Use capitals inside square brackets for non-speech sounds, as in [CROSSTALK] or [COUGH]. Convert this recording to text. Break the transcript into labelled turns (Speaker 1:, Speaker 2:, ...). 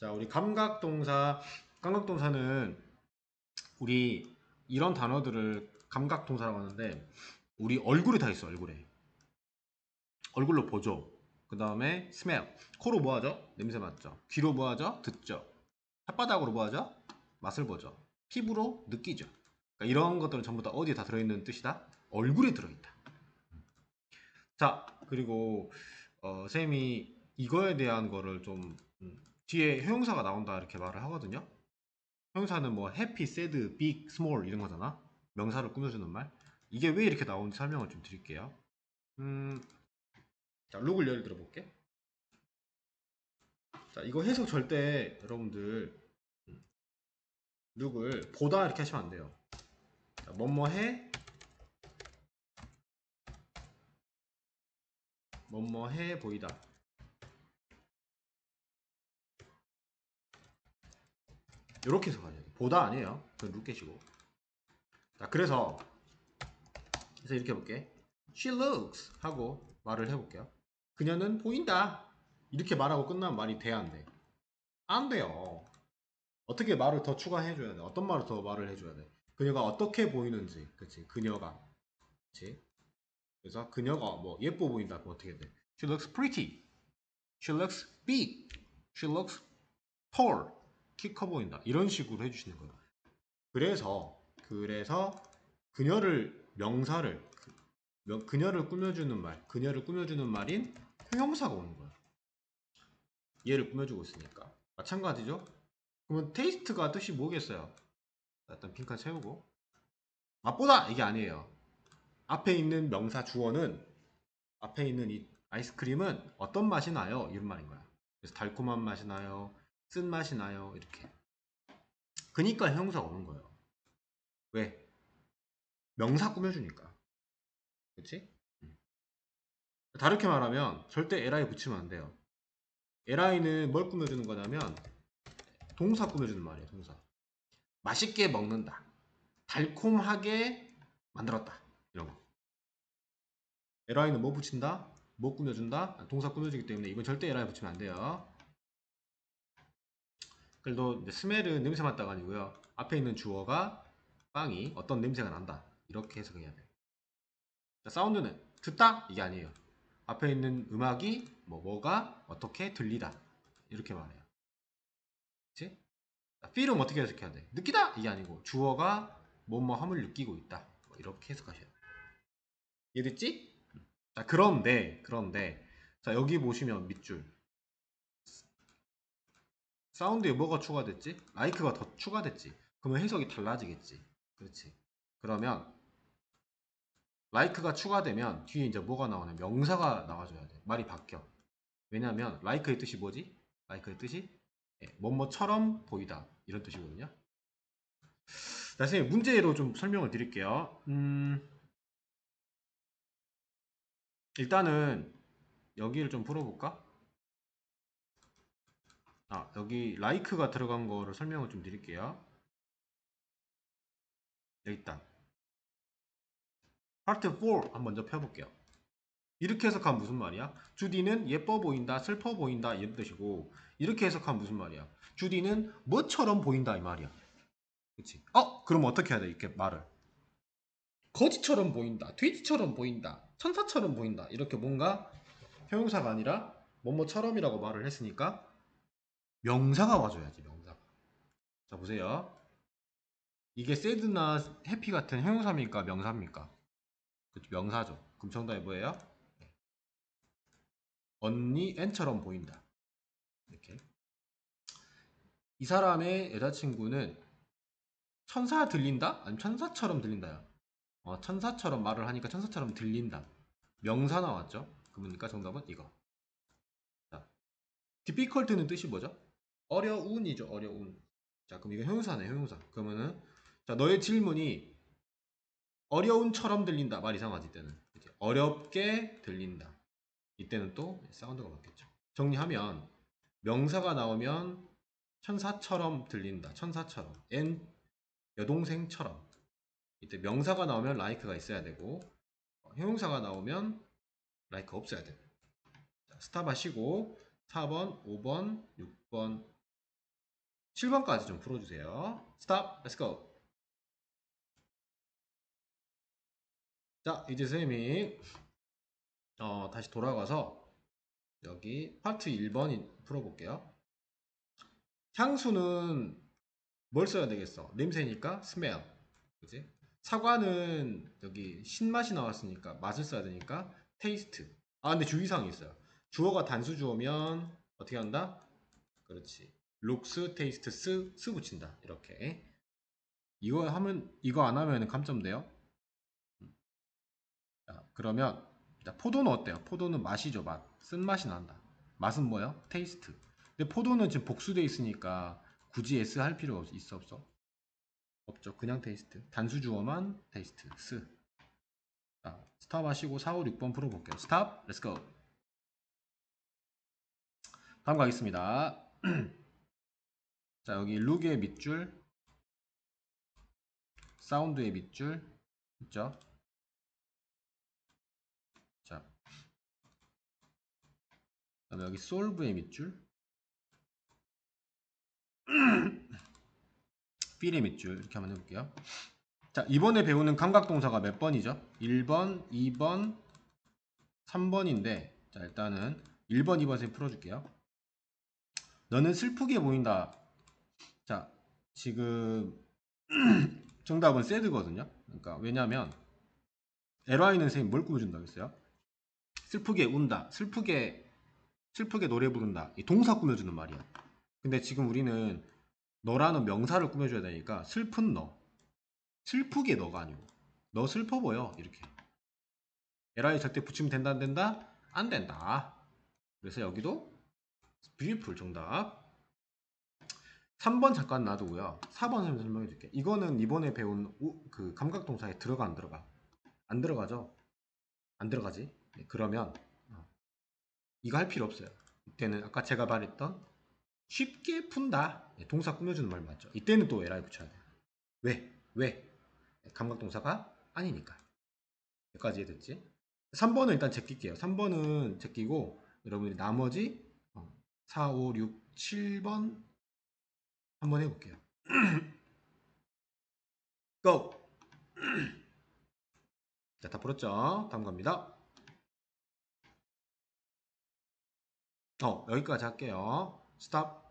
Speaker 1: 자, 우리 감각동사, 감각동사는 우리 이런 단어들을 감각동사라고 하는데 우리 얼굴에 다 있어, 얼굴에. 얼굴로 보죠. 그 다음에 smell. 코로 뭐 하죠? 냄새 맡죠. 귀로 뭐 하죠? 듣죠. 혓바닥으로 뭐 하죠? 맛을 보죠. 피부로 느끼죠. 그러니까 이런 것들은 전부 다 어디에 다 들어있는 뜻이다? 얼굴에 들어있다. 자, 그리고 어, 쌤이 이거에 대한 거를 좀 음, 뒤에 형용사가 나온다 이렇게 말을 하거든요. 형용사는 뭐 happy, sad, big, small 이런 거잖아. 명사를 꾸며주는 말. 이게 왜 이렇게 나오는지 설명을 좀 드릴게요. 음, 자, 룩을 예를 들어 볼게. 자, 이거 해석 절대 여러분들 음, 룩을 보다 이렇게 하시면 안 돼요. 자, 뭐뭐 해, 뭐뭐 해 보이다. 이렇게 해석하셔야 돼요. 보다 아니에요. 그건 룩 깨시고. 자, 그래서 그래서 이렇게 해볼게. She looks 하고 말을 해볼게요. 그녀는 보인다. 이렇게 말하고 끝나면 말이 돼, 안 돼? 안 돼요. 어떻게 말을 더 추가해줘야 돼? 어떤 말을 더 말을 해줘야 돼? 그녀가 어떻게 보이는지, 그치? 그녀가, 그치? 그래서 그녀가 뭐 예뻐 보인다, 그럼 어떻게 돼? She looks pretty. She looks big. She looks tall. 키 커 보인다. 이런 식으로 해주시는 거예요. 그래서, 그래서 그녀를 명사를 그- 명- 그녀를 꾸며주는 말, 그녀를 꾸며주는 말인 형용사가 오는 거야. 얘를 꾸며주고 있으니까. 마찬가지죠? 그러면 테이스트가 뜻이 뭐겠어요? 자, 일단 빈칸 채우고. 맛보다! 이게 아니에요. 앞에 있는 명사 주어는 앞에 있는 이 아이스크림은 어떤 맛이 나요? 이런 말인 거야. 그래서 달콤한 맛이 나요? 쓴 맛이 나요? 이렇게. 그니까 형용사가 오는 거예요. 왜? 명사 꾸며주니까. 그치? 음. 다르게 말하면 절대 li 붙이면 안 돼요. li는 뭘 꾸며주는 거냐면 동사 꾸며주는 말이에요. 동사. 맛있게 먹는다. 달콤하게 만들었다. 이런 거. li는 뭐 붙인다? 뭐 꾸며준다? 동사 꾸며주기 때문에 이건 절대 li 붙이면 안 돼요. 그래도 스멜은 냄새 맡다가 아니고요. 앞에 있는 주어가 빵이 어떤 냄새가 난다. 이렇게 해석해야 돼요. 자, 사운드는 듣다 이게 아니에요. 앞에 있는 음악이 뭐 뭐가 어떻게 들리다 이렇게 말해요. 자, feel은 어떻게 해석해야 돼? 느끼다 이게 아니고 주어가 뭐뭐함을 느끼고 있다 뭐 이렇게 해석하셔야 돼요. 이해됐지? 자 그런데 그런데 자 여기 보시면 밑줄 사운드에 뭐가 추가됐지? 라이크가 더 추가됐지. 그러면 해석이 달라지겠지. 그렇지. 그러면 라이크가 추가되면 뒤에 이제 뭐가 나오냐 명사가 나와줘야 돼. 말이 바뀌어. 왜냐하면 라이크의 뜻이 뭐지? 라이크의 뜻이 예, 뭐뭐처럼 보이다 이런 뜻이거든요. 자, 선생님 문제로 좀 설명을 드릴게요. 음, 일단은 여기를 좀 풀어볼까? 아, 여기 라이크가 들어간 거를 설명을 좀 드릴게요. 있다. 파트 4 한번 먼저 펴볼게요. 이렇게 해석하면 무슨 말이야? 주디는 예뻐 보인다, 슬퍼 보인다 이런 뜻이고 이렇게 해석하면 무슨 말이야? 주디는 뭐처럼 보인다 이 말이야. 그치? 어? 그럼 어떻게 해야 돼? 이렇게 말을. 거지처럼 보인다, 돼지처럼 보인다, 천사처럼 보인다 이렇게 뭔가 형용사가 아니라 뭐뭐처럼이라고 말을 했으니까 명사가 와줘야지 명사가. 자 보세요. 이게 새드나 해피 같은 형용사입니까? 명사입니까? 그쵸, 명사죠. 그럼 정답이 뭐예요? 언니 N처럼 보인다. 이렇게. 이 사람의 여자친구는 천사 들린다? 아니면 천사처럼 들린다요? 어, 천사처럼 말을 하니까 천사처럼 들린다. 명사 나왔죠? 그러니까 정답은 이거. 자, difficult는 뜻이 뭐죠? 어려운이죠, 어려운. 자, 그럼 이거 형용사네, 형용사. 그러면은 자, 너의 질문이 어려운처럼 들린다. 말 이상하지 이때는. 그치? 어렵게 들린다. 이때는 또 사운드가 바뀌었죠. 정리하면 명사가 나오면 천사처럼 들린다. 천사처럼. N 여동생처럼. 이때 명사가 나오면 like가 있어야 되고 어, 형용사가 나오면 like 없어야 돼요. 자, 스탑 하시고 4번, 5번, 6번, 7번까지 좀 풀어주세요. 스탑, 렛츠 고. 자, 이제 쌤이 어, 다시 돌아가서 여기 파트 1번 풀어볼게요. 향수는 뭘 써야 되겠어? 냄새니까 smell. 그지? 사과는 여기 신맛이 나왔으니까 맛을 써야 되니까 taste. 아, 근데 주의사항이 있어요. 주어가 단수 주어면 어떻게 한다? 그렇지. Looks, taste, 스, 스 붙인다. 이렇게. 이거 하면, 이거 안 하면 감점돼요. 자, 그러면, 자, 포도는 어때요? 포도는 맛이죠, 맛. 쓴맛이 난다. 맛은 뭐예요? 테이스트. 근데 포도는 지금 복수돼 있으니까 굳이 S 할 필요 없, 있어, 없어? 없죠. 그냥 테이스트. 단수 주어만 테이스트. 스. 자, 스탑 하시고 4, 5, 6번 풀어볼게요. 스탑, 렛츠고. 다음 가겠습니다. [CLEARS THROAT] 자, 여기 룩의 밑줄, 사운드의 밑줄, 있죠? 자, 그다음에 여기 솔브의 밑줄, [CLEARS THROAT] 필의 밑줄 이렇게 한번 해볼게요. 자, 이번에 배우는 감각동사가 몇 번이죠? 1번, 2번, 3번인데, 자, 일단은 1번, 2번 쌤 풀어줄게요. 너는 슬프게 보인다. 자, 지금 [CLEARS THROAT] 정답은 새드거든요. 그러니까 왜냐면 LY는 선생님 뭘 꾸며준다고 했어요? 슬프게 운다. 슬프게 슬프게 노래 부른다. 이 동사 꾸며주는 말이야. 근데 지금 우리는 너라는 명사를 꾸며줘야 되니까 슬픈 너. 슬프게 너가 아니고 너 슬퍼 보여 이렇게. LY 절대 붙이면 된다 안 된다? 안 된다. 그래서 여기도 뷰티풀 정답. 3번 잠깐 놔두고요. 4번 좀 설명해 줄게. 이거는 이번에 배운 우- 그 감각동사에 들어가 안 들어가? 안 들어가죠? 안 들어가지? 네, 그러면 어, 이거 할 필요 없어요. 이때는 아까 제가 말했던 쉽게 푼다. 네, 동사 꾸며주는 말 맞죠? 이때는 또 LI 붙여야 돼요. 왜? 왜? 네, 감각동사가 아니니까. 여기까지 이해됐지? 3번은 일단 제낄게요. 3번은 제끼고 여러분이 나머지 어, 4, 5, 6, 7번 한번 해볼게요. [CLEARS THROAT] 고! [CLEARS THROAT] 자, 다 풀었죠? 다음 갑니다. 어, 여기까지 할게요. 스탑.